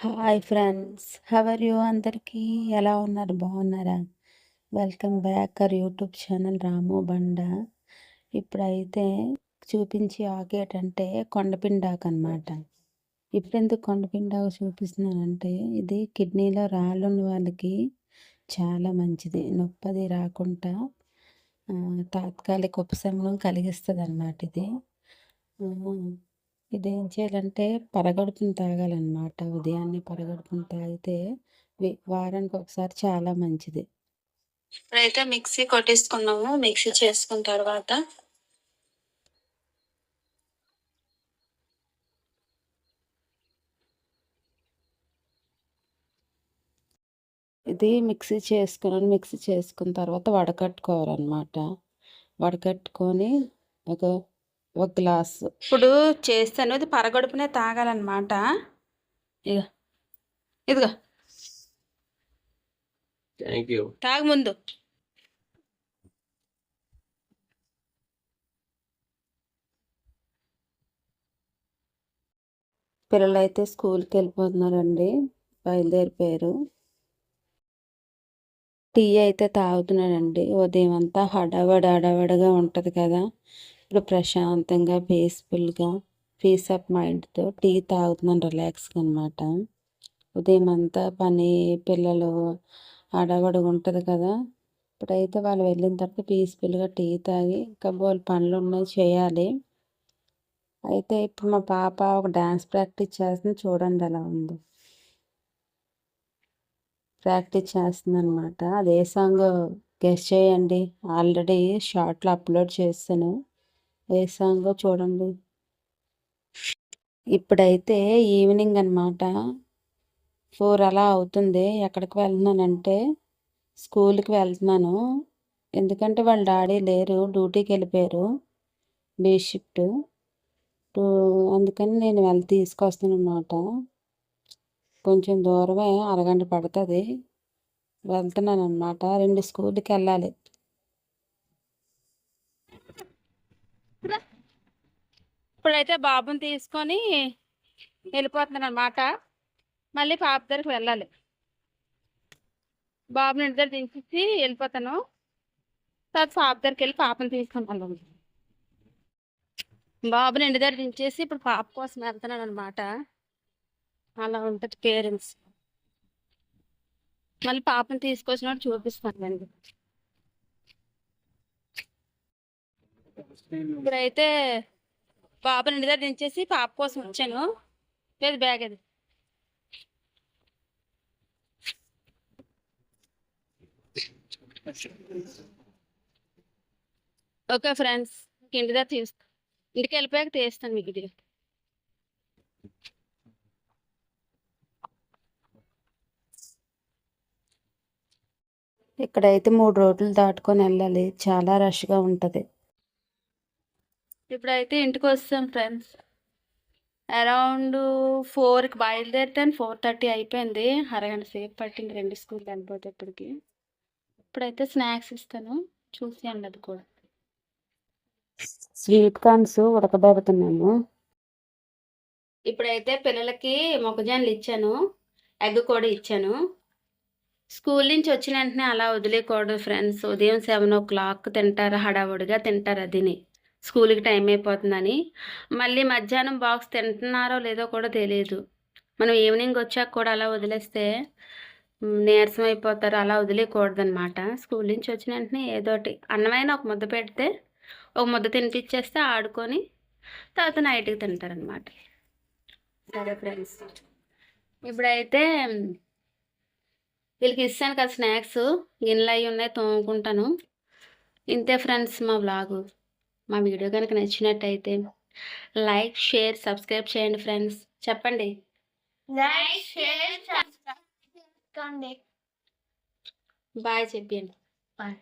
Hi friends how are you అందరికీ? ఎలా ఉన్నారు? బాగున్నారా? Welcome back our YouTube channel Ramu Banda ఇప్పుడైతే చూపించి ఆకేటంటే కొండపిండాకు అనమాట ఇప్పుడెందుకు కొండపిండాకు చూపిస్తున్నానంటే ఇది కిడ్నీలో రాళ్ళున్న వాళ్ళకి చాలా మంచిది. నొప్పది రాకుండా తాత్కాలిక ఉపశమనం కలిగిస్తుంది అన్నమాట ఇది ఇదేం చేయాలంటే పరగడుపున తాగాలన్నమాట. ఉదయాన్నే పరగడుపున తాగితే వారానికి ఒకసారి చాలా మంచిది. ఇప్పుడైతే మిక్సీ కొట్టేసుకున్నాము. మిక్సీ చేసుకున్న తర్వాత ఇది మిక్సీ చేసుకున్నాను. మిక్సీ చేసుకున్న తర్వాత వడకట్టుకోవాలన్నమాట. వడకట్టుకొని ఒక ఒక గ్లాసు. ఇప్పుడు చేస్తాను. ఇది పరగడుపునే తాగాలన్నమాట. ఇక ఇదిగో. థ్యాంక్ యూ తాగు ముందు. పిల్లలు అయితే స్కూల్కి వెళ్ళిపోతున్నారండి. బయలుదేరిపోయారు. టీ అయితే తాగుతున్నానండి ఉదయం అంతా హడావడి హడావడిగా ఉంటుంది కదా. ఇప్పుడు ప్రశాంతంగా పీస్ఫుల్గా పీస్ ఆఫ్ మైండ్తో టీ తాగుతున్నాను రిలాక్స్గా అనమాట ఉదయం అంతా పని పిల్లలు అడగడుగు ఉంటుంది కదా. ఇప్పుడైతే వాళ్ళు వెళ్ళిన తర్వాత పీస్ఫుల్గా టీ తాగి ఇంకా వాళ్ళు పనులు ఉన్నాయి చేయాలి. అయితే ఇప్పుడు మా పాప ఒక డ్యాన్స్ ప్రాక్టీస్ చేస్తుంది చూడండి ఎలా ఉంది. ప్రాక్టీస్ చేస్తుంది అనమాట అదే సాంగ్ గెస్ట్ చేయండి. ఆల్రెడీ షార్ట్లో అప్లోడ్ చేస్తాను. వేసాంగో చూడండి. ఇప్పుడైతే ఈవినింగ్ అనమాట ఫోర్ అలా అవుతుంది. ఎక్కడికి వెళ్తున్నానంటే స్కూల్కి వెళ్తున్నాను. ఎందుకంటే వాళ్ళ డాడీ లేరు డ్యూటీకి వెళ్ళిపోయారు. B shift. అందుకని నేను వెళ్ళి తీసుకొస్తాను అనమాట కొంచెం దూరమే అరగంట పడుతుంది. వెళ్తున్నాను అనమాట రెండు స్కూల్కి వెళ్ళాలి. ఇప్పుడైతే బాబుని తీసుకొని వెళ్ళిపోతున్నాను అనమాట మళ్ళీ పాప దగ్గరికి వెళ్ళాలి. బాబుని ఇంటి దగ్గర దించేసి వెళ్ళిపోతాను. తర్వాత పాప దగ్గరికి వెళ్ళి పాపని తీసుకొని వెళ్ళాలి బాబుని ఇంటి దగ్గర దించేసి ఇప్పుడు పాప కోసం వెళ్తున్నాను అనమాట అలా ఉంటుంది పేరెంట్స్. మళ్ళీ పాపని చూపిస్తాను అండి ఇప్పుడైతే పాపని ఇంటి దగ్గర దించేసి పాప కోసం వచ్చాను. లేదు బ్యాగ్ అది. ఓకే ఫ్రెండ్స్ ఇంటి దగ్గర తీస్తా. ఇంటికి వెళ్ళిపోయాక తీస్తాను మీకు ఇది ఇక్కడైతే మూడు రోడ్లు దాటుకొని వెళ్ళాలి. చాలా రష్గా ఉంటుంది. ఇప్పుడైతే ఇంటికి వస్తాం ఫ్రెండ్స్. అరౌండ్ ఫోర్కి బయలుదేరితే ఫోర్ థర్టీ అయిపోయింది. అరగంట సేపు పట్టింది రెండు స్కూల్ వెళ్ళిపోతే ఇప్పటికి ఇప్పుడైతే స్నాక్స్ ఇస్తాను. చూసి అండి అది కూడా. స్వీట్ కార్న్స్ ఉడకబెడుతున్నాము. ఇప్పుడైతే పిల్లలకి మొక్కజొన్నలు ఇచ్చాను. ఎగ్ కూడా ఇచ్చాను. స్కూల్ నుంచి వచ్చిన వెంటనే అలా వదిలేయకూడదు ఫ్రెండ్స్. ఉదయం సెవెన్ ఓ క్లాక్ తింటారు హడావుడిగా తింటారు అదిని స్కూల్కి టైం అయిపోతుందని. మళ్ళీ మధ్యాహ్నం బాక్స్ తింటున్నారో లేదో కూడా తెలియదు మనం ఈవినింగ్ వచ్చాక కూడా అలా వదిలేస్తే నీరసం అయిపోతారు. అలా వదిలేయకూడదనమాట స్కూల్ నుంచి వచ్చిన వెంటనే ఏదోటి అన్నమైన ఒక ముద్ద పెడితే ఒక ముద్ద తినిపించేస్తే ఆడుకొని తర్వాత నైట్కి తింటారనమాట సరే ఫ్రెండ్స్. ఇప్పుడైతే వీళ్ళకి ఇస్తాను కదా స్నాక్స్. గిన్నెలు అవి ఉన్నాయి తోముకుంటాను. ఇంతే ఫ్రెండ్స్ మా బ్లాగు మా వీడియో కనుక నచ్చినట్టయితే లైక్ షేర్ సబ్స్క్రైబ్ చేయండి ఫ్రెండ్స్. చెప్పండి. లైక్ షేర్ సబ్స్క్రైబ్ చేసుకోండి బాయ్ చెప్పండి బాయ్.